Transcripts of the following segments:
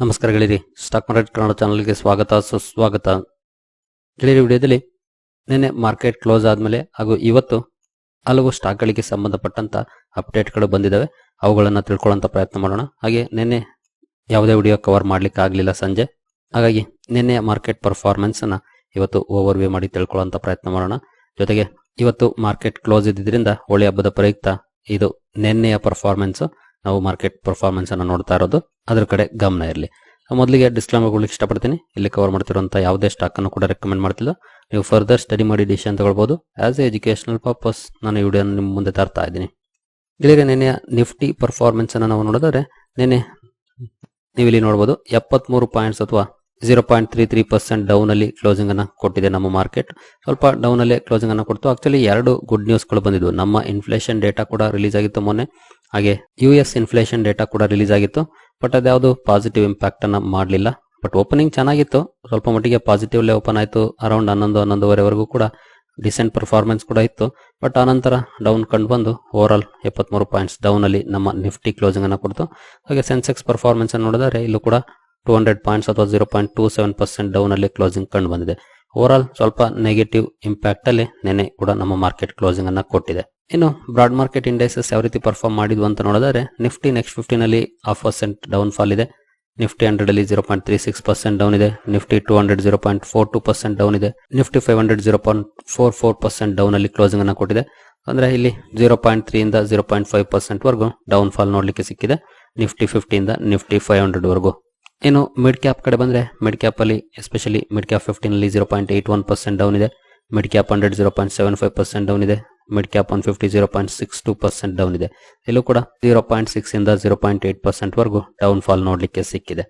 ನಮಸ್ಕಾರ ಗೆಳೆಯರಿ stock market Kannada ಚಾನಲ್ಗೆ ಸ್ವಾಗತ, ಸುಸ್ವಾಗತ. ಗೆಳೆಯರಿ ವಿಡಿಯೋದಲ್ಲಿ ನಿನ್ನೆ ಮಾರ್ಕೆಟ್ ಕ್ಲೋಸ್ ಆದಮೇಲೆ ಹಾಗೂ ಇವತ್ತು ಹಲವು ಸ್ಟಾಕ್ಗಳಿಗೆ ಸಂಬಂಧಪಟ್ಟಂತ ಅಪ್ಡೇಟ್ಗಳು ಬಂದಿದ್ದಾವೆ ಅವುಗಳನ್ನು ತಿಳ್ಕೊಳ್ಳೋಂಥ ಪ್ರಯತ್ನ ಮಾಡೋಣ. ಹಾಗೆ ನಿನ್ನೆ ಯಾವುದೇ ವಿಡಿಯೋ ಕವರ್ ಮಾಡ್ಲಿಕ್ಕೆ ಆಗಲಿಲ್ಲ ಸಂಜೆ. ಹಾಗಾಗಿ ನಿನ್ನೆ ಮಾರ್ಕೆಟ್ ಪರ್ಫಾರ್ಮೆನ್ಸನ್ನು ಇವತ್ತು ಓವರ್ ವ್ಯೂ ಮಾಡಿ ತಿಳ್ಕೊಳ್ಳೋಂಥ ಪ್ರಯತ್ನ ಮಾಡೋಣ. ಜೊತೆಗೆ ಇವತ್ತು ಮಾರ್ಕೆಟ್ ಕ್ಲೋಸ್ ಇದ್ದಿದ್ರಿಂದ ಹೋಳಿ ಹಬ್ಬದ ಪ್ರಯುಕ್ತ ಇದು ನಿನ್ನೆಯ ಪರ್ಫಾರ್ಮೆನ್ಸ್ ನಾವು ಮಾರ್ಕೆಟ್ ಪರ್ಫಾರ್ಮೆನ್ಸ್ ಅನ್ನು ನೋಡ್ತಾ ಇರೋದು. ಅದ್ರ ಕಡೆ ಗಮನ ಇರಲಿ. ಮೊದಲಿಗೆ ಡಿಸ್ಕ್ಲೈಮರ್ ಕೊಡ್ಲಿಕ್ಕೆ ಇಷ್ಟಪಡ್ತೀನಿ. ಇಲ್ಲಿ ಕವರ್ ಮಾಡ್ತಿರುವಂಥ ಯಾವುದೇ ಸ್ಟಾಕ್ ಅನ್ನು ಕೂಡ ರೆಕಮೆಂಡ್ ಮಾಡ್ತಿಲ್ಲ. ನೀವು ಫರ್ದರ್ ಸ್ಟಡಿ ಮಾಡಿ ಡಿಸಿಷನ್ ತಗೊಳ್ಬಹುದು ಆಸ್ ಎ ಎಜುಕೇಶನಲ್ ಪರ್ಪಸ್ ನಾನು ಈ ವಿಡಿಯೋ ನಿಮ್ಮ ಮುಂದೆ ತರ್ತಾ ಇದ್ದೀನಿ. ಇಲ್ಲಿಗೆ ನಿನ್ನೆ ನಿಫ್ಟಿ ಪರ್ಫಾರ್ಮೆನ್ಸ್ ಅನ್ನು ನಾವು ನೋಡಿದ್ರೆ ನಿನ್ನೆ ನೀವು ಇಲ್ಲಿ ನೋಡಬಹುದು ಎಪ್ಪತ್ಮೂರು ಪಾಯಿಂಟ್ಸ್ ಅಥವಾ zero point three three percent down ಅಲ್ಲಿ ಕ್ಲೋಸಿಂಗ್ ಅನ್ನ ಕೊಟ್ಟಿದೆ ನಮ್ಮ ಮಾರ್ಕೆಟ್ ಸ್ವಲ್ಪ ಡೌನ್ ಅಲ್ಲಿ ಕ್ಲೋಸಿಂಗ್ ಅನ್ನ ಕೊಡ್ತು. ಆಕ್ಚುಲಿ ಎರಡು ಗುಡ್ ನ್ಯೂಸ್ಗಳು ಬಂದಿದ್ವು. ನಮ್ಮ ಇನ್ಫ್ಲೇಷನ್ ಡೇಟಾ ಕೂಡ ರಿಲೀಸ್ ಆಗಿತ್ತು ಮೊನ್ನೆ. ಹಾಗೆ ಯು ಎಸ್ ಇನ್ಫ್ಲೇಷನ್ ಡೇಟಾ ಕೂಡ ರಿಲೀಸ್ ಆಗಿತ್ತು ಬಟ್ ಅದ್ಯಾವುದು ಪಾಸಿಟಿವ್ ಇಂಪ್ಯಾಕ್ಟ್ ಅನ್ನ ಮಾಡಲಿಲ್ಲ. ಬಟ್ ಓಪನಿಂಗ್ ಚೆನ್ನಾಗಿತ್ತು. ಸ್ವಲ್ಪ ಮಟ್ಟಿಗೆ ಪಾಸಿಟಿವ್ಲೇ ಓಪನ್ ಆಯಿತು. ಅರೌಂಡ್ ಹನ್ನೊಂದು, ಹನ್ನೊಂದುವರೆವರೆಗೂ ಕೂಡ ಡಿಸೆಂಟ್ ಪರ್ಫಾರ್ಮೆನ್ಸ್ ಕೂಡ ಇತ್ತು. ಬಟ್ ಆನಂತರ ಡೌನ್ ಕಂಡು ಬಂದು ಓವರ್ ಆಲ್ ಎಪ್ಪತ್ಮೂರು ಪಾಯಿಂಟ್ಸ್ ಡೌನ್ ಅಲ್ಲಿ ನಮ್ಮ ನಿಫ್ಟಿ ಕ್ಲೋಸಿಂಗ್ ಅನ್ನು ಕೊಡ್ತು. ಹಾಗೆ ಸೆನ್ಸೆಕ್ಸ್ ಪರ್ಫಾರ್ಮೆನ್ಸ್ ಅನ್ನು ನೋಡಿದರೆ ಇಲ್ಲೂ ಕೂಡ ಟೂ ಹಂಡ್ರೆಡ್ ಪಾಯಿಂಟ್ಸ್ ಅಥವಾ zero point two seven percent down ಅಲ್ಲಿ ಕ್ಲೋಸಿಂಗ್ ಕಂಡು ಬಂದಿದೆ. ಓವರ್ ಆಲ್ ಸ್ವಲ್ಪ ನೆಗೆಟಿವ್ ಇಂಪ್ಯಾಕ್ಟ್ ಅಲ್ಲಿ ನೆನೆ ಕೂಡ ನಮ್ಮ ಮಾರ್ಕೆಟ್ ಕ್ಲೋಸಿಂಗ್ ಅನ್ನು ಕೊಟ್ಟಿದೆ. ಇನ್ನು ಬ್ರಾಡ್ ಮಾರ್ಕೆಟ್ ಇಂಡೆಕ್ಸಸ್ ಯಾವ ರೀತಿ ಪರ್ಫಾರ್ಮ್ ಮಾಡಿದ್ವು ಅಂತ ನೋಡಿದ್ರೆ, ನಿಫ್ಟಿ ನೆಕ್ಸ್ಟ್ ಫಿಫ್ಟಿನಲ್ಲಿ ಹಾಫ್ ಪರ್ಸೆಂಟ್ ಡೌನ್ ಫಾಲ್ ಇದೆ. ನಿಫ್ಟಿ ಹಂಡ್ರೆಡ್ ಅಲ್ಲಿ zero point three six percent down ಇದೆ. Nifty two hundred zero point four two percent down ಇದೆ. Nifty five hundred zero point four four percent down ಅಲ್ಲಿ closing ಅನ್ನು ಕೊಟ್ಟಿದೆ. ಅಂದ್ರೆ ಇಲ್ಲಿ zero point three ಇಂದ ಜೀರೋ ಪಾಯಿಂಟ್ ಫೈವ್ ಪರ್ಸೆಂಟ್ ವರೆಗೂ down fall ನೋಡ್ಲಿಕ್ಕೆ ಸಿಕ್ಕಿದೆ. ನಿಫ್ಟಿ ಫಿಫ್ಟಿ ಇಂದ ನಿಫ್ಟಿ ಫೈವ್ ಹಂಡ್ರೆಡ್ ವರೆಗೂ. ಇನ್ನು ಮಿಡ್ ಕ್ಯಾಪ್ ಕಡೆ ಬಂದ್ರೆ ಮಿಡ್ ಕ್ಯಾಪ್ ಅಲ್ಲಿ ಎಸ್ಪೆಷಲಿ ಮಿಡ್ ಕ್ಯಾಪ್ ಫಿಫ್ಟೀನ್ ಅಲ್ಲಿ zero point eight one percent down ಇದೆ. Mid cap hundred zero point seven five percent down ಇದೆ. Mid cap one fifty zero point six two percent down ಇದೆ. ಇಲ್ಲೂ ಕೂಡ zero point six ಇಂದ zero point eight percent ವರೆಗೂ down fall ನೋಡಲಿಕ್ಕೆ ಸಿಕ್ಕಿದೆ.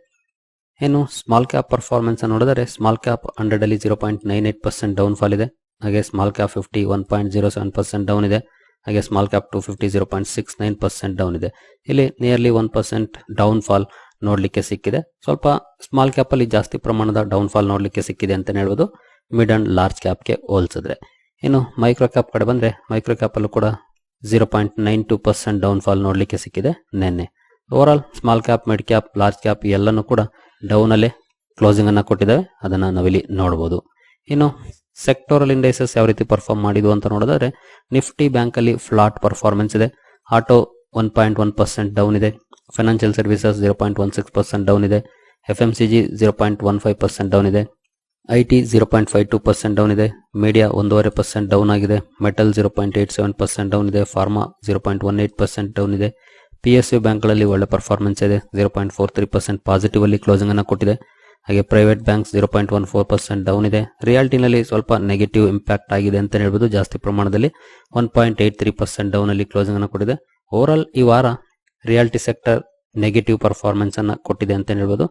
ಇನ್ನು ಸ್ಮಾಲ್ ಕ್ಯಾಪ್ ಪರ್ಫಾರ್ಮೆನ್ಸ್ ನೋಡಿದರೆ ಸ್ಮಾಲ್ ಕ್ಯಾಪ್ ಹಂಡ್ರೆಡ್ ಅಲ್ಲಿ zero point nine eight percent down fall ಇದೆ. ಹಾಗೆ small cap fifty one point zero seven percent down ಇದೆ. ಹಾಗೆ small cap two fifty zero point six nine percent down ಇದೆ. ಇಲ್ಲಿ nearly one percent down fall ನೋಡಲಿಕ್ಕೆ ಸಿಕ್ಕಿದೆ. ಸ್ವಲ್ಪ small cap ಅಲ್ಲಿ ಜಾಸ್ತಿ ಪ್ರಮಾಣದ ಡೌನ್ ಫಾಲ್ ನೋಡಲಿಕ್ಕೆ ಸಿಕ್ಕಿದೆ ಅಂತ ಹೇಳ್ಬೋದು. ಮಿಡ್ ಅಂಡ್ ಲಾರ್ಜ್ ಕ್ಯಾಪ್ಗೆ ಹೋಲಿಸಿದ್ರೆ. ಇನ್ನು ಮೈಕ್ರೋ ಕ್ಯಾಪ್ ಕಡೆ ಬಂದ್ರೆ ಮೈಕ್ರೋ ಕ್ಯಾಪ್ ಅಲ್ಲೂ ಕೂಡ zero point nine two percent down fall ನೋಡ್ಲಿಕ್ಕೆ ಸಿಕ್ಕಿದೆ ನಿನ್ನೆ. Over small cap mid cap large cap ಎಲ್ಲನೂ ಕೂಡ ಡೌನ್ ಅಲ್ಲೇ ಕ್ಲೋಸಿಂಗ್ ಅನ್ನ ಕೊಟ್ಟಿದ್ದಾವೆ ಅದನ್ನ ನಾವಿಲ್ಲಿ ನೋಡಬಹುದು ಇನ್ನು ಸೆಕ್ಟೋರಲ್ ಇಂಡೈಸಸ್ ಯಾವ ರೀತಿ ಪರ್ಫಾರ್ಮ್ ಮಾಡಿದ್ವು ಅಂತ ನೋಡಿದ್ರೆ ನಿಫ್ಟಿ ಬ್ಯಾಂಕ್ ಅಲ್ಲಿ ಫ್ಲಾಟ್ ಪರ್ಫಾರ್ಮೆನ್ಸ್ ಇದೆ. Auto one point one percent down ಇದೆ. Financial services zero point one six percent down ಇದೆ. F M C G zero point one five percent down ಇದೆ. I T zero point five two percent down ಇದೆ media ಒಂದೂವರೆ percent down ಆಗಿದೆ metal zero point eight seven percent down ಇದೆ pharma zero point one eight percent down ಇದೆ. P S U ಬ್ಯಾಂಕ್ಗಳಲ್ಲಿ ಒಳ್ಳೆ performance ಇದೆ zero point four three percent positive ಅಲ್ಲಿ closing ಅನ್ನು ಕೊಟ್ಟಿದೆ. ಹಾಗೆ private bank zero point one four percent down ಇದೆ. ರಿಯಾಲ್ಟಿನಲ್ಲಿ ಸ್ವಲ್ಪ ನೆಗೆಟಿವ್ ಇಂಪ್ಯಾಕ್ಟ್ ಆಗಿದೆ ಅಂತ ಹೇಳ್ಬೋದು, ಜಾಸ್ತಿ ಪ್ರಮಾಣದಲ್ಲಿ one point eight three percent down ಅಲ್ಲಿ ಕ್ಲೋಸಿಂಗ್ ಅನ್ನು ಕೊಟ್ಟಿದೆ. ಓವರ್ ಆಲ್ ಈ ವಾರ ರಿಯಾಲ್ಟಿ ಸೆಕ್ಟರ್ ನೆಗೆಟಿವ್ ಪರ್ಫಾರ್ಮೆನ್ಸ್ ಅನ್ನ ಕೊಟ್ಟಿದೆ ಅಂತ ಹೇಳ್ಬೋದು.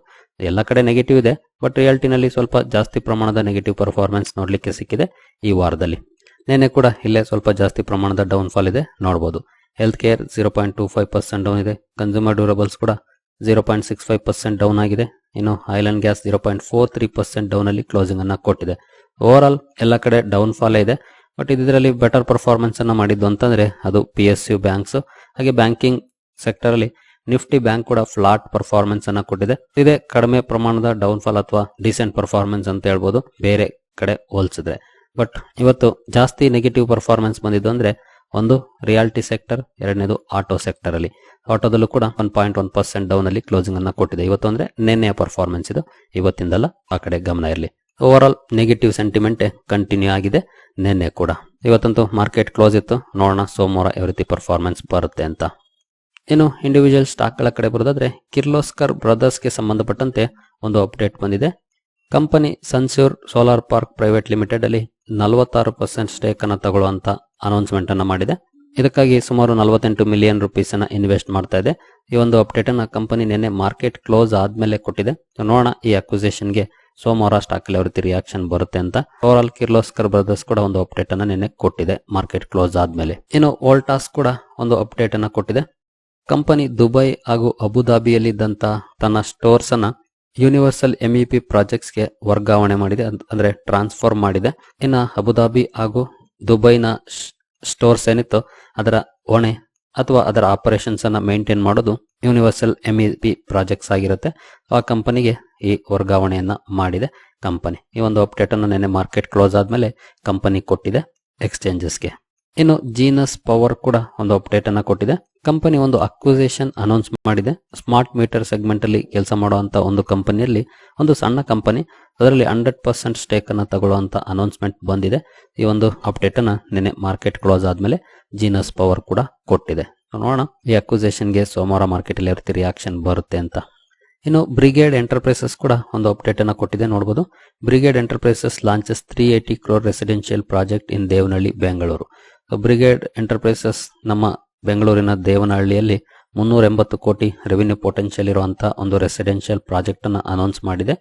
ಎಲ್ಲ ಕಡೆ ನೆಗೆಟಿವ್ ಇದೆ ಬಟ್ ರಿಯಾಲ್ಟಿನಲ್ಲಿ ಸ್ವಲ್ಪ ಜಾಸ್ತಿ ಪ್ರಮಾಣದ ನೆಗೆಟಿವ್ ಪರ್ಫಾರ್ಮೆನ್ಸ್ ನೋಡ್ಲಿಕ್ಕೆ ಸಿಕ್ಕಿದೆ ಈ ವಾರದಲ್ಲಿ. ನಿನ್ನೆ ಕೂಡ ಇಲ್ಲೇ ಸ್ವಲ್ಪ ಜಾಸ್ತಿ ಪ್ರಮಾಣದ ಡೌನ್ ಫಾಲ್ ಇದೆ ನೋಡಬಹುದು health care zero point two five percent down ಇದೆ ಕನ್ಸ್ಯೂಮರ್ ಡ್ಯೂರಬಲ್ಸ್ ಕೂಡ zero point six five percent down ಆಗಿದೆ. ಇನ್ನು oil and gas zero point four three percent down ಅಲ್ಲಿ ಕ್ಲೋಸಿಂಗ್ ಅನ್ನ ಕೊಟ್ಟಿದೆ. ಓವರ್ ಆಲ್ ಎಲ್ಲ ಕಡೆ ಡೌನ್ ಫಾಲ್ ಇದೆ ಬಟ್ ಇದರಲ್ಲಿ ಬೆಟರ್ ಪರ್ಫಾರ್ಮೆನ್ಸ್ ಅನ್ನ ಮಾಡಿದ್ದು ಅಂತಂದ್ರೆ ಅದು ಪಿ ಎಸ್ ಯು ಬ್ಯಾಂಕ್ಸ್ ಹಾಗೆ ಬ್ಯಾಂಕಿಂಗ್ ಸೆಕ್ಟರ್ ಅಲ್ಲಿ ನಿಫ್ಟಿ ಬ್ಯಾಂಕ್ ಕೂಡ ಫ್ಲಾಟ್ ಪರ್ಫಾರ್ಮೆನ್ಸ್ ಅನ್ನ ಕೊಟ್ಟಿದೆ. ಇದೇ ಕಡಿಮೆ ಪ್ರಮಾಣದ ಡೌನ್ ಫಾಲ್ ಅಥವಾ ಡಿಸೆಂಟ್ ಪರ್ಫಾರ್ಮೆನ್ಸ್ ಅಂತ ಹೇಳ್ಬೋದು. ಬೇರೆ ಕಡೆ ಹೋಲಿಸಿದ್ರೆ. ಬಟ್ ಇವತ್ತು ಜಾಸ್ತಿ ನೆಗೆಟಿವ್ ಪರ್ಫಾರ್ಮೆನ್ಸ್ ಬಂದಿದ್ದು ಅಂದ್ರೆ ಒಂದು ರಿಯಾಲಿಟಿ ಸೆಕ್ಟರ್ ಎರಡನೇದು ಆಟೋ ಸೆಕ್ಟರ್ ಅಲ್ಲಿ. ಆಟೋದಲ್ಲೂ ಕೂಡ one point one percent down ಅಲ್ಲಿ ಕ್ಲೋಸಿಂಗ್ ಅನ್ನ ಕೊಟ್ಟಿದೆ. ಇವತ್ತು ಅಂದ್ರೆ ನಿನ್ನೆಯ ಪರ್ಫಾರ್ಮೆನ್ಸ್ ಇದು. ಇವತ್ತಿಂದಲ್ಲ ಆ ಕಡೆ ಗಮನ ಇರಲಿ. Over all negative sentiment continue ಆಗಿದೆ ನಿನ್ನೆ ಕೂಡ. ಇವತ್ತಂತೂ ಮಾರ್ಕೆಟ್ ಕ್ಲೋಸ್ ಇತ್ತು. ನೋಡೋಣ ಸೋಮವಾರ ಯಾವ ರೀತಿ ಪರ್ಫಾರ್ಮೆನ್ಸ್ ಬರುತ್ತೆ ಅಂತ. ಇನ್ನು ಇಂಡಿವಿಜುವಲ್ ಸ್ಟಾಕ್ಗಳ ಕಡೆ ಬರೋದಾದ್ರೆ, ಕಿರ್ಲೋಸ್ಕರ್ ಬ್ರದರ್ಸ್ಗೆ ಸಂಬಂಧಪಟ್ಟಂತೆ ಒಂದು ಅಪ್ಡೇಟ್ ಬಂದಿದೆ. Company Sunsure solar park private limited ಅಲ್ಲಿ ನಲವತ್ತಾರು ಪರ್ಸೆಂಟ್ ಸ್ಟೇಕ್ ಅನ್ನು ತಗೊಳ್ಳುವಂತ ಅನೌನ್ಸ್ಮೆಂಟ್ ಅನ್ನು ಮಾಡಿದೆ. ಇದಕ್ಕಾಗಿ ಸುಮಾರು ನಲವತ್ತೆಂಟು ಮಿಲಿಯನ್ ರುಪೀಸ್ ಅನ್ನ ಇನ್ವೆಸ್ಟ್ ಮಾಡ್ತಾ ಇದೆ. ಈ ಒಂದು ಅಪ್ಡೇಟ್ ಅನ್ನ ಕಂಪನಿ ನಿನ್ನೆ ಮಾರ್ಕೆಟ್ ಕ್ಲೋಸ್ ಆದ್ಮೇಲೆ ಕೊಟ್ಟಿದೆ. ನೋಡೋಣ ಈ ಅಕ್ವಿಸೇಷನ್ಗೆ ಸೋಮವಾರ ಸ್ಟಾಕ್ ಅಲ್ಲಿ ಅವ್ರ ರಿಯಾಕ್ಷನ್ ಬರುತ್ತೆ ಅಂತ. ಓವರ್ ಆಲ್ ಕಿರ್ಲೋಸ್ಕರ್ ಬ್ರದರ್ಸ್ ಕೂಡ ಒಂದು ಅಪ್ಡೇಟ್ ಅನ್ನ ನಿನ್ನೆ ಕೊಟ್ಟಿದೆ ಮಾರ್ಕೆಟ್ ಕ್ಲೋಸ್ ಆದ್ಮೇಲೆ. ಇನ್ನು ವೋಲ್ಟಾಸ್ ಕೂಡ ಒಂದು ಅಪ್ಡೇಟ್ ಅನ್ನ ಕೊಟ್ಟಿದೆ. ಕಂಪನಿ ದುಬೈ ಹಾಗೂ ಅಬುಧಾಬಿಯಲ್ಲಿದ್ದಂಥ ತನ್ನ ಸ್ಟೋರ್ಸ್ ಅನ್ನ ಯೂನಿವರ್ಸಲ್ ಎಂಇಪಿ ಪ್ರಾಜೆಕ್ಟ್ಸ್ಗೆ ವರ್ಗಾವಣೆ ಮಾಡಿದೆ. ಅಂದ್- ಅಂದ್ರೆ ಟ್ರಾನ್ಸ್ಫರ್ ಮಾಡಿದೆ. ಇನ್ನ ಅಬುದಾಬಿ ಹಾಗೂ ದುಬೈನ ಸ್ಟೋರ್ಸ್ ಏನಿತ್ತು ಅದರ ಹೊಣೆ ಅಥವಾ ಅದರ ಆಪರೇಷನ್ಸ್ ಅನ್ನ ಮೇಂಟೈನ್ ಮಾಡೋದು ಯೂನಿವರ್ಸಲ್ ಎಂ ಪಿ ಪ್ರಾಜೆಕ್ಟ್ಸ್ ಆಗಿರುತ್ತೆ. ಆ ಕಂಪನಿಗೆ ಈ ವರ್ಗಾವಣೆಯನ್ನ ಮಾಡಿದೆ ಕಂಪನಿ. ಈ ಒಂದು ಅಪ್ಡೇಟ್ ಅನ್ನು ನೆನ್ನೆ ಮಾರ್ಕೆಟ್ ಕ್ಲೋಸ್ ಆದ್ಮೇಲೆ ಕಂಪನಿ ಕೊಟ್ಟಿದೆ ಎಕ್ಸ್ಚೇಂಜಸ್ಗೆ. ಇನ್ನು ಜೀನಸ್ ಪವರ್ ಕೂಡ ಒಂದು ಅಪ್ಡೇಟ್ ಅನ್ನ ಕೊಟ್ಟಿದೆ. ಕಂಪನಿ ಒಂದು ಅಕ್ವಿಸೇಷನ್ ಅನೌನ್ಸ್ ಮಾಡಿದೆ. ಸ್ಮಾರ್ಟ್ ಮೀಟರ್ ಸೆಗ್ಮೆಂಟ್ ಅಲ್ಲಿ ಕೆಲಸ ಮಾಡುವಂತ ಒಂದು ಕಂಪನಿಯಲ್ಲಿ ಒಂದು ಸಣ್ಣ ಕಂಪನಿ ಅದರಲ್ಲಿ ಹಂಡ್ರೆಡ್ ಪರ್ಸೆಂಟ್ ಸ್ಟೇಕ್ ಅನ್ನ ತಗೊಳ್ಳುವಂತ ಅನೌನ್ಸ್ಮೆಂಟ್ ಬಂದಿದೆ. ಈ ಒಂದು ಅಪ್ಡೇಟ್ ಅನ್ನ ನಿನ್ನೆ ಮಾರ್ಕೆಟ್ ಕ್ಲೋಸ್ ಆದ್ಮೇಲೆ ಜೀನಸ್ ಪವರ್ ಕೂಡ ಕೊಟ್ಟಿದೆ. ನೋಡೋಣ, ಈ ಅಕ್ವಿಸೇಷನ್ಗೆ ಸೋಮವಾರ ಮಾರ್ಕೆಟ್ ಅಲ್ಲಿ ಯಾವ ರಿಯಾಕ್ಷನ್ ಬರುತ್ತೆ ಅಂತ. ಇನ್ನು ಬ್ರಿಗೇಡ್ ಎಂಟರ್ಪ್ರೈಸಸ್ ಕೂಡ ಒಂದು ಅಪ್ಡೇಟ್ ಅನ್ನ ಕೊಟ್ಟಿದೆ ನೋಡಬಹುದು Brigade Enterprises launches three eighty crore residential project in Devanahalli Bengaluru Brigade Enterprises ನಮ್ಮ ಬೆಂಗಳೂರಿನ ದೇವನಹಳ್ಳಿಯಲ್ಲಿ ಮುನ್ನೂರ ಎಂಬತ್ತು ಕೋಟಿ ರೆವಿನ್ಯೂ ಪೊಟೆನ್ಷಿಯಲ್ ಇರುವಂತಹ ಒಂದು ರೆಸಿಡೆನ್ಷಿಯಲ್ ಪ್ರಾಜೆಕ್ಟ್ ಅನ್ನು ಅನೌನ್ಸ್ ಮಾಡಿದೆ.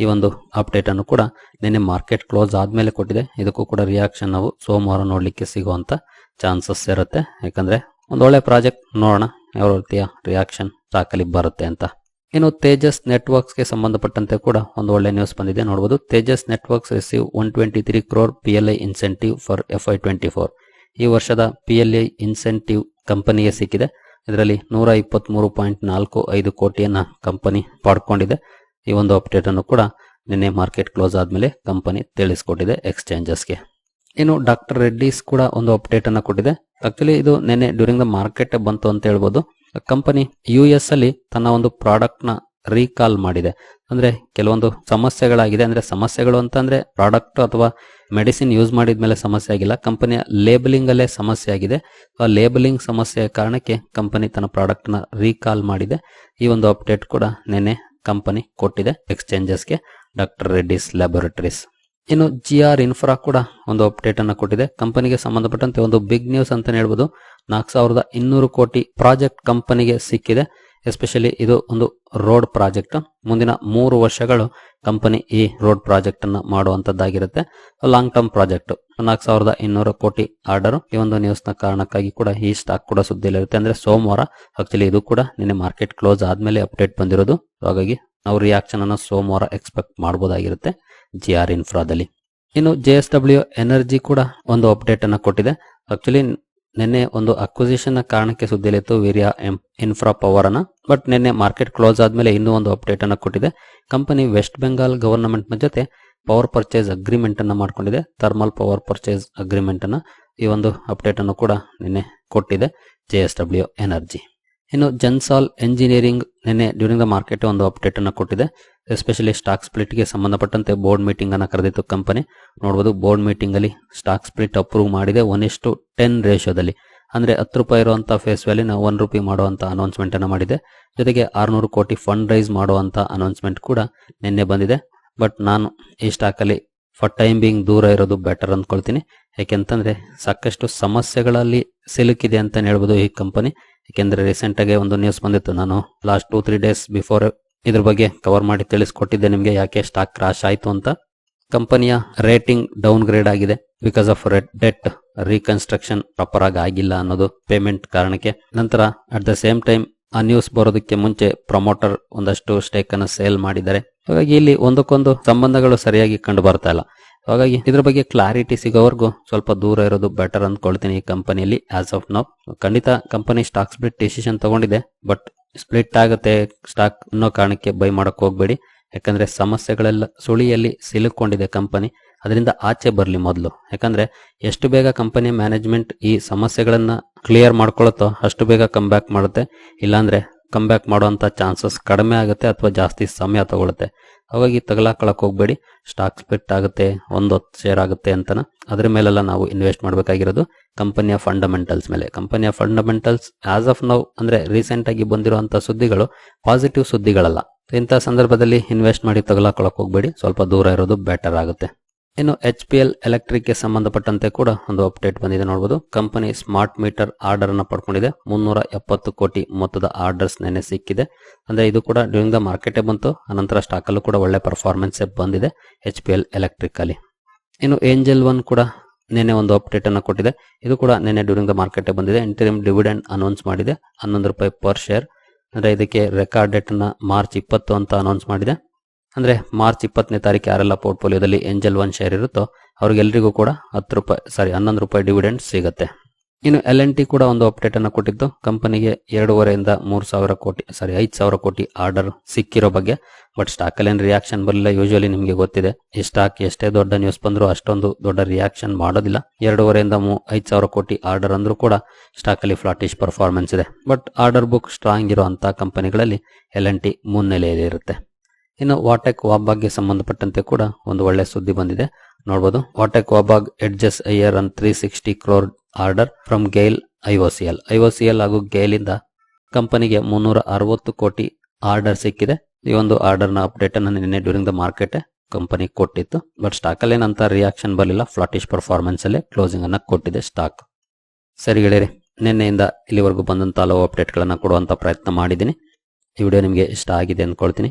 ಈ ಒಂದು ಅಪ್ಡೇಟ್ ಅನ್ನು ಕೂಡ ನಿನ್ನೆ ಮಾರ್ಕೆಟ್ ಕ್ಲೋಸ್ ಆದ್ಮೇಲೆ ಕೊಟ್ಟಿದೆ. ಇದಕ್ಕೂ ಕೂಡ ರಿಯಾಕ್ಷನ್ ನಾವು ಸೋಮವಾರ ನೋಡಲಿಕ್ಕೆ ಸಿಗುವಂತ ಚಾನ್ಸಸ್ ಇರುತ್ತೆ. ಯಾಕಂದ್ರೆ ಒಂದು ಒಳ್ಳೆ ಪ್ರಾಜೆಕ್ಟ್ ನೋಡೋಣ, ಯಾವ ರೀತಿಯ ರಿಯಾಕ್ಷನ್ ಸಾಕಲಿ ಬರುತ್ತೆ ಅಂತ. ಇನ್ನು ತೇಜಸ್ ನೆಟ್ವರ್ಕ್ಸ್ಗೆ ಸಂಬಂಧಪಟ್ಟಂತೆ ಕೂಡ ಒಂದು ಒಳ್ಳೆ ನ್ಯೂಸ್ ಬಂದಿದೆ. ನೋಡಬಹುದು Tejas Networks receive one twenty three crore P L I incentive for F I twenty four ಈ ವರ್ಷದ ಪಿ ಎಲ್ ಐ ಇನ್ಸೆಂಟಿವ್ ಕಂಪನಿಗೆ ಸಿಕ್ಕಿದೆ. ಇದರಲ್ಲಿ ನೂರ ಇಪ್ಪತ್ಮೂರು ಪಾಯಿಂಟ್ ನಾಲ್ಕು ಐದು ಕೋಟಿಯನ್ನ ಕಂಪನಿ ಪಡ್ಕೊಂಡಿದೆ. ಈ ಒಂದು ಅಪ್ಡೇಟ್ ಅನ್ನು ಕೂಡ ನಿನ್ನೆ ಮಾರ್ಕೆಟ್ ಕ್ಲೋಸ್ ಆದಮೇಲೆ ಕಂಪನಿ ತಿಳಿಸ್ಕೊಟ್ಟಿದೆ ಎಕ್ಸ್ಚೇಂಜಸ್ಗೆ ಇನ್ನು ಡಾಕ್ಟರ್ ರೆಡ್ಡಿಸ್ ಕೂಡ ಒಂದು ಅಪ್ಡೇಟ್ ಅನ್ನು ಕೊಟ್ಟಿದೆ. ಆಕ್ಚುಲಿ ಇದು ನಿನ್ನೆ ಡ್ಯೂರಿಂಗ್ ದ ಮಾರ್ಕೆಟ್ ಬಂತು ಅಂತ ಹೇಳ್ಬೋದು. ಕಂಪನಿ ಯು ಎಸ್ ಅಲ್ಲಿ ತನ್ನ ಒಂದು ಪ್ರಾಡಕ್ಟ್ನ ರೀಕಾಲ್ ಮಾಡಿದೆ. ಅಂದ್ರೆ ಕೆಲವೊಂದು ಸಮಸ್ಯೆಗಳಾಗಿದೆ. ಅಂದ್ರೆ ಸಮಸ್ಯೆಗಳು ಅಂತ ಅಂದ್ರೆ ಪ್ರಾಡಕ್ಟ್ ಅಥವಾ ಮೆಡಿಸಿನ್ ಯೂಸ್ ಮಾಡಿದ್ಮೇಲೆ ಸಮಸ್ಯೆ ಆಗಿಲ್ಲ. ಕಂಪನಿಯ ಲೇಬಲಿಂಗ್ ಅಲ್ಲೇ ಸಮಸ್ಯೆ ಆಗಿದೆ. ಆ ಲೇಬಲಿಂಗ್ ಸಮಸ್ಯೆಯ ಕಾರಣಕ್ಕೆ ಕಂಪನಿ ತನ್ನ ಪ್ರಾಡಕ್ಟ್ನ ರೀಕಾಲ್ ಮಾಡಿದೆ. ಈ ಒಂದು ಅಪ್ಡೇಟ್ ಕೂಡ ನಿನ್ನೆ ಕಂಪನಿ ಕೊಟ್ಟಿದೆ. ಎಕ್ಸ್ಚೇಂಜಸ್ಗೆ ಡಾಕ್ಟರ್ ರೆಡ್ಡಿಸ್ ಲ್ಯಾಬೊರೇಟರೀಸ್ ಇನ್ನು ಜಿ ಆರ್ ಇನ್ಫ್ರಾ ಕೂಡ ಒಂದು ಅಪ್ಡೇಟ್ ಅನ್ನು ಕೊಟ್ಟಿದೆ. ಕಂಪನಿಗೆ ಸಂಬಂಧಪಟ್ಟಂತೆ ಒಂದು ಬಿಗ್ ನ್ಯೂಸ್ ಅಂತ ಹೇಳ್ಬೋದು. ನಾಲ್ಕು ಸಾವಿರದ ಇನ್ನೂರು ಕೋಟಿ ಪ್ರಾಜೆಕ್ಟ್ ಕಂಪನಿಗೆ ಸಿಕ್ಕಿದೆ. ಎಸ್ಪೆಷಲಿ ಇದು ಒಂದು ರೋಡ್ ಪ್ರಾಜೆಕ್ಟ್. ಮುಂದಿನ ಮೂರು ವರ್ಷಗಳು ಕಂಪನಿ ಈ ರೋಡ್ ಪ್ರಾಜೆಕ್ಟ್ ಅನ್ನ ಮಾಡುವಂತದ್ದಾಗಿರುತ್ತೆ ಲಾಂಗ್ ಟರ್ಮ್ ಪ್ರಾಜೆಕ್ಟ್. ನಾಲ್ಕು ಸಾವಿರದ ಇನ್ನೂರು ಕೋಟಿ ಆರ್ಡರ್. ಈ ಒಂದು ನ್ಯೂಸ್ನ ಕಾರಣಕ್ಕಾಗಿ ಕೂಡ ಈ ಸ್ಟಾಕ್ ಕೂಡ ಸುದ್ದಿಲಿರುತ್ತೆ ಅಂದ್ರೆ ಸೋಮವಾರ ಆಕ್ಚುಲಿ ಇದು ಕೂಡ ನಿನ್ನೆ ಮಾರ್ಕೆಟ್ ಕ್ಲೋಸ್ ಆದ್ಮೇಲೆ ಅಪ್ಡೇಟ್ ಬಂದಿರೋದು. ಹಾಗಾಗಿ ನಾವು ರಿಯಾಕ್ಷನ್ ಅನ್ನು ಸೋಮವಾರ ಎಕ್ಸ್ಪೆಕ್ಟ್ ಮಾಡಬಹುದಾಗಿರುತ್ತೆ ಜಿ ಆರ್ ಇನ್ಫ್ರಾದಲ್ಲಿ ಇನ್ನು ಜೆ ಎಸ್ ಡಬ್ಲ್ಯೂ ಎನರ್ಜಿ ಕೂಡ ಒಂದು ಅಪ್ಡೇಟ್ ಅನ್ನು ಕೊಟ್ಟಿದೆ. ಆಕ್ಚುಲಿ ನಿನ್ನೆ ಒಂದು ಅಕ್ವಿಸಿಷನ್ ಕಾರಣಕ್ಕೆ ಸುದ್ದಿಲಿತ್ತು ವೀರ್ಯ ಇನ್ಫ್ರಾ ಪವರ್ ಅನ್ನ. ಬಟ್ ನಿನ್ನೆ ಮಾರ್ಕೆಟ್ ಕ್ಲೋಸ್ ಆದ್ಮೇಲೆ ಇನ್ನೂ ಒಂದು ಅಪ್ಡೇಟ್ ಅನ್ನ ಕೊಟ್ಟಿದೆ. ಕಂಪನಿ ವೆಸ್ಟ್ ಬೆಂಗಾಲ್ ಗವರ್ನಮೆಂಟ್ನ ಜೊತೆ ಪವರ್ ಪರ್ಚೇಸ್ ಅಗ್ರಿಮೆಂಟ್ ಅನ್ನ ಮಾಡ್ಕೊಂಡಿದೆ. ಥರ್ಮಲ್ ಪವರ್ ಪರ್ಚೇಸ್ ಅಗ್ರಿಮೆಂಟ್ ಅನ್ನ ಈ ಒಂದು ಅಪ್ಡೇಟ್ ಅನ್ನು ಕೂಡ ನಿನ್ನೆ ಕೊಟ್ಟಿದೆ. ಜೆ ಎಸ್ ಡಬ್ಲ್ಯೂ ಎನರ್ಜಿ ಇನ್ನು ಜನ್ಸಾಲ್ ಎಂಜಿನಿಯರಿಂಗ್ ನಿನ್ನೆ ಡ್ಯೂರಿಂಗ್ ದ ಮಾರ್ಕೆಟ್ ಒಂದು ಅಪ್ಡೇಟ್ ಅನ್ನು ಕೊಟ್ಟಿದೆ. ಎಸ್ಪೆಷಲಿ ಸ್ಟಾಕ್ ಸ್ಪ್ಲಿಟ್ಗೆ ಸಂಬಂಧಪಟ್ಟಂತೆ ಬೋರ್ಡ್ ಮೀಟಿಂಗ್ ಅನ್ನು ಕರೆದಿತ್ತು ಕಂಪನಿ ನೋಡಬಹುದು ಬೋರ್ಡ್ ಮೀಟಿಂಗ್ ಅಲ್ಲಿ ಸ್ಟಾಕ್ ಸ್ಪ್ಲಿಟ್ ಅಪ್ರೂವ್ ಮಾಡಿದೆ ಒನ್ ಇಷ್ಟು ಟೆನ್ ರೇಷಿಯೋದಲ್ಲಿ ಅಂದ್ರೆ ಹತ್ತು ರೂಪಾಯಿ ಇರುವಂತ ಫೇಸ್ ವ್ಯಾಲ್ಯೂನ ಒನ್ ರುಪಿ ಮಾಡುವಂತ ಅನೌನ್ಸ್ಮೆಂಟ್ ಅನ್ನು ಮಾಡಿದೆ. ಜೊತೆಗೆ ಆರ್ನೂರು ಕೋಟಿ ಫಂಡ್ ರೈಸ್ ಮಾಡುವಂತ ಅನೌನ್ಸ್ಮೆಂಟ್ ಕೂಡ ನಿನ್ನೆ ಬಂದಿದೆ. ಬಟ್ ನಾನು ಈ ಸ್ಟಾಕ್ ಅಲ್ಲಿ ಫಾರ್ ಟೈಮ್ ಬಿಂಗ್ ದೂರ ಇರೋದು ಬೆಟರ್ ಅಂದ್ಕೊಳ್ತೀನಿ. ಯಾಕೆಂತಂದ್ರೆ ಸಾಕಷ್ಟು ಸಮಸ್ಯೆಗಳಲ್ಲಿ ಸಿಲುಕಿದೆ ಅಂತ ಹೇಳ್ಬೋದು ಈ ಕಂಪನಿ ಯಾಕೆಂದ್ರೆ ರೀಸೆಂಟ್ ಆಗಿ ಒಂದು ನ್ಯೂಸ್ ಬಂದಿತ್ತು. ನಾನು last two three days before ಇದ್ರ ಬಗ್ಗೆ ಕವರ್ ಮಾಡಿ ತಿಳಿಸ್ಕೊಟ್ಟಿದ್ದೆ ನಿಮಗೆ ಯಾಕೆ ಸ್ಟಾಕ್ ಕ್ರಾಶ್ ಆಯ್ತು ಅಂತ. ಕಂಪನಿಯ ರೇಟಿಂಗ್ ಡೌನ್ ಗ್ರೇಡ್ ಆಗಿದೆ. Because of red debt reconstruction proper ಆಗಿ ಆಗಿಲ್ಲ ಅನ್ನೋದು ಪೇಮೆಂಟ್ ಕಾರಣಕ್ಕೆ. ನಂತರ ಅಟ್ ದ ಸೇಮ್ ಟೈಮ್ ಆ ನ್ಯೂಸ್ ಬರೋದಕ್ಕೆ ಮುಂಚೆ ಪ್ರಮೋಟರ್ ಒಂದಷ್ಟು ಸ್ಟೇಕ್ ಅನ್ನು ಸೇಲ್ ಮಾಡಿದ್ದಾರೆ. ಹಾಗಾಗಿ ಇಲ್ಲಿ ಒಂದಕ್ಕೊಂದು ಸಂಬಂಧಗಳು ಸರಿಯಾಗಿ ಕಂಡು ಬರ್ತಾ ಇಲ್ಲ. ಹಾಗಾಗಿ ಇದ್ರ ಬಗ್ಗೆ ಕ್ಲಾರಿಟಿ ಸಿಗೋವರೆಗೂ ಸ್ವಲ್ಪ ದೂರ ಇರೋದು ಬೆಟರ್ ಅಂದ್ಕೊಳ್ತೀನಿ ಈ ಕಂಪನಿಯಲ್ಲಿ ಆಸ್ ಆಫ್ ನೌ ಖಂಡಿತ ಕಂಪನಿ ಸ್ಟಾಕ್ ಸ್ಪ್ಲಿಟ್ ಡಿಸಿಷನ್ ತಗೊಂಡಿದೆ ಬಟ್ ಸ್ಪ್ಲಿಟ್ ಆಗುತ್ತೆ ಸ್ಟಾಕ್ ಅನ್ನೋ ಕಾರಣಕ್ಕೆ ಬೈ ಮಾಡಕ್ ಹೋಗ್ಬೇಡಿ. ಯಾಕಂದ್ರೆ ಸಮಸ್ಯೆಗಳೆಲ್ಲ ಸುಳಿಯಲ್ಲಿ ಸಿಲುಕೊಂಡಿದೆ ಕಂಪನಿ ಅದರಿಂದ ಆಚೆ ಬರಲಿ ಮೊದಲು. ಯಾಕಂದ್ರೆ ಎಷ್ಟು ಬೇಗ ಕಂಪನಿ ಮ್ಯಾನೇಜ್ಮೆಂಟ್ ಈ ಸಮಸ್ಯೆಗಳನ್ನ ಕ್ಲಿಯರ್ ಮಾಡ್ಕೊಳತ್ತೋ ಅಷ್ಟು ಬೇಗ ಕಮ್ ಬ್ಯಾಕ್ ಮಾಡುತ್ತೆ. ಇಲ್ಲಾಂದ್ರೆ ಕಮ್ ಬ್ಯಾಕ್ ಮಾಡುವಂತ ಚಾನ್ಸಸ್ ಕಡಿಮೆ ಆಗುತ್ತೆ ಅಥವಾ ಜಾಸ್ತಿ ಸಮಯ ತಗೊಳುತ್ತೆ. ಹಾಗಾಗಿ ತಗಲಾಕೊಳಕ್ಕೆ ಹೋಗಬೇಡಿ. ಸ್ಟಾಕ್ ಸ್ಪಿಟ್ ಆಗುತ್ತೆ, ಒಂದು ಶೇರ್ ಆಗುತ್ತೆ ಅಂತನ. ಅದ್ರ ಮೇಲೆಲ್ಲ ನಾವು ಇನ್ವೆಸ್ಟ್ ಮಾಡಬೇಕಾಗಿರೋದು ಕಂಪನಿಯ ಫಂಡಮೆಂಟಲ್ಸ್ ಮೇಲೆ. ಕಂಪನಿಯ ಫಂಡಮೆಂಟಲ್ಸ್ ಆಸ್ ಆಫ್ ನೌ ಅಂದ್ರೆ ರೀಸೆಂಟ್ ಆಗಿ ಬಂದಿರುವಂತ ಸುದ್ದಿಗಳು ಪಾಸಿಟಿವ್ ಸುದ್ದಿಗಳಲ್ಲ. ಇಂಥ ಸಂದರ್ಭದಲ್ಲಿ ಇನ್ವೆಸ್ಟ್ ಮಾಡಿ ತಗಲಾಕೊಳಕ್ ಹೋಗಬೇಡಿ. ಸ್ವಲ್ಪ ದೂರ ಇರೋದು ಬೆಟರ್ ಆಗುತ್ತೆ. ಇನ್ನು ಎಚ್ ಪಿ ಎಲ್ ಎಲೆಕ್ಟ್ರಿಕ್ಗೆ ಸಂಬಂಧಪಟ್ಟಂತೆ ಕೂಡ ಒಂದು ಅಪ್ಡೇಟ್ ಬಂದಿದೆ ನೋಡಬಹುದು ಕಂಪನಿ ಸ್ಮಾರ್ಟ್ ಮೀಟರ್ ಆರ್ಡರ್ ಅನ್ನು ಪಡ್ಕೊಂಡಿದೆ. ಮುನ್ನೂರ ಎಪ್ಪತ್ತು ಕೋಟಿ ಮೊತ್ತದ ಆರ್ಡರ್ಸ್ ನೆನೆ ಸಿಕ್ಕಿದೆ. ಅಂದ್ರೆ ಇದು ಕೂಡ ಡ್ಯೂರಿಂಗ್ ದ ಮಾರ್ಕೆಟೇ ಬಂತು. ಅನಂತರ ಸ್ಟಾಕ್ ಅಲ್ಲೂ ಕೂಡ ಒಳ್ಳೆ ಪರ್ಫಾರ್ಮೆನ್ಸ್ ಬಂದಿದೆ ಎಚ್ ಪಿ ಎಲ್ ಎಲೆಕ್ಟ್ರಿಕ್ ಅಲ್ಲಿ. ಇನ್ನು ಏಂಜಲ್ ಒನ್ ಕೂಡ ನಿನ್ನೆ ಒಂದು ಅಪ್ಡೇಟ್ ಅನ್ನ ಕೊಟ್ಟಿದೆ. ಇದು ಕೂಡ ನಿನ್ನೆ ಡ್ಯೂರಿಂಗ್ ದ ಮಾರ್ಕೆಟ್ ಬಂದಿದೆ. ಇಂಟರಿಮ್ ಡಿವಿಡೆಂಡ್ ಅನೌನ್ಸ್ ಮಾಡಿದೆ. ಹನ್ನೊಂದು ರೂಪಾಯಿ ಪರ್ ಶೇರ್ ಅಂದ್ರೆ ಇದಕ್ಕೆ ರೆಕಾರ್ಡ್ ಡೇಟ್ ಅನ್ನ ಮಾರ್ಚ್ ಇಪ್ಪತ್ತು ಅಂತ ಅನೌನ್ಸ್ ಮಾಡಿದೆ. ಅಂದ್ರೆ ಮಾರ್ಚ್ ಇಪ್ಪತ್ತನೇ ತಾರೀಕು ಯಾರೆಲ್ಲ ಪೋರ್ಟ್ಫೋಲಿಯೋದಲ್ಲಿ ಏಂಜಲ್ ಒನ್ ಶೇರ್ ಇರುತ್ತೋ ಅವ್ರಿಗೆಲ್ಲರಿಗೂ ಕೂಡ ಹತ್ತು ರೂಪಾಯಿ, ಸಾರಿ ಹನ್ನೊಂದು ರೂಪಾಯಿ ಡಿವಿಡೆಂಡ್ ಸಿಗುತ್ತೆ. ಇನ್ನು ಎಲ್ ಎನ್ ಟಿ ಕೂಡ ಒಂದು ಅಪ್ಡೇಟ್ ಅನ್ನು ಕೊಟ್ಟಿದ್ದು, ಕಂಪನಿಗೆ ಎರಡೂವರೆಯಿಂದ ಮೂರು ಸಾವಿರ ಕೋಟಿ, ಸಾರಿ ಐದು ಸಾವಿರ ಕೋಟಿ ಆರ್ಡರ್ ಸಿಕ್ಕಿರೋ ಬಗ್ಗೆ, ಬಟ್ ಸ್ಟಾಕ್ ಅಲ್ಲಿ ರಿಯಾಕ್ಷನ್ ಬರಲಿಲ್ಲ ಯೂಶುವಲಿ ನಿಮಗೆ ಗೊತ್ತಿದೆ. ಈ ಸ್ಟಾಕ್ ಎಷ್ಟೇ ದೊಡ್ಡ ನ್ಯೂಸ್ ಬಂದರೂ ಅಷ್ಟೊಂದು ದೊಡ್ಡ ರಿಯಾಕ್ಷನ್ ಮಾಡೋದಿಲ್ಲ. ಎರಡೂವರೆಯಿಂದ ಮೂ, ಐದು ಸಾವಿರ ಕೋಟಿ ಆರ್ಡರ್ ಅಂದ್ರೂ ಕೂಡ ಸ್ಟಾಕ್ ಅಲ್ಲಿ ಫ್ಲಾಟಿಶ್ ಪರ್ಫಾರ್ಮೆನ್ಸ್ ಇದೆ. ಬಟ್ ಆರ್ಡರ್ ಬುಕ್ ಸ್ಟ್ರಾಂಗ್ ಇರುವಂತಹ ಕಂಪನಿಗಳಲ್ಲಿ ಎಲ್ ಎನ್ ಟಿ ಮುನ್ನೆಲೆಯಲ್ಲಿ ಇರುತ್ತೆ. ಇನ್ನು ವಾಟೆಕ್ ವಾಬಾಗ್ಗೆ ಸಂಬಂಧಪಟ್ಟಂತೆ ಕೂಡ ಒಂದು ಒಳ್ಳೆ ಸುದ್ದಿ ಬಂದಿದೆ. ನೋಡಬಹುದು ವಾಟೆಕ್ Wabag edges higher an three sixty crore order from GAIL IOCL. IOCL ಹಾಗೂ ಗೇಲ್ ಇಂದ ಕಂಪನಿಗೆ ಮುನ್ನೂರ ಅರವತ್ತು ಕೋಟಿ ಆರ್ಡರ್ ಸಿಕ್ಕಿದೆ. ಈ ಒಂದು ಆರ್ಡರ್ನ ಅಪ್ಡೇಟ್ ಅನ್ನು ನಿನ್ನೆ ಡ್ಯೂರಿಂಗ್ ದ ಮಾರ್ಕೆಟ್ ಕಂಪನಿ ಕೊಟ್ಟಿತ್ತು. ಬಟ್ ಸ್ಟಾಕ್ ಅಲ್ಲಿ ಏನಂತ ರಿಯಾಕ್ಷನ್ ಬರಲಿಲ್ಲ. ಫ್ಲಾಟಿಶ್ ಪರ್ಫಾರ್ಮೆನ್ಸ್ ಅಲ್ಲಿ ಕ್ಲೋಸಿಂಗ್ ಅನ್ನ ಕೊಟ್ಟಿದೆ ಸ್ಟಾಕ್. ಸರಿ ಗೆಳೆಯರಿ, ನಿನ್ನೆಯಿಂದ ಇಲ್ಲಿವರೆಗೂ ಬಂದಂತ ಹಲವು ಅಪ್ಡೇಟ್ಗಳನ್ನು ಕೊಡುವಂತ ಪ್ರಯತ್ನ ಮಾಡಿದ್ದೀನಿ. ಈ ವಿಡಿಯೋ ನಿಮಗೆ ಇಷ್ಟ ಆಗಿದೆ ಅಂದ್ಕೊಳ್ತೀನಿ.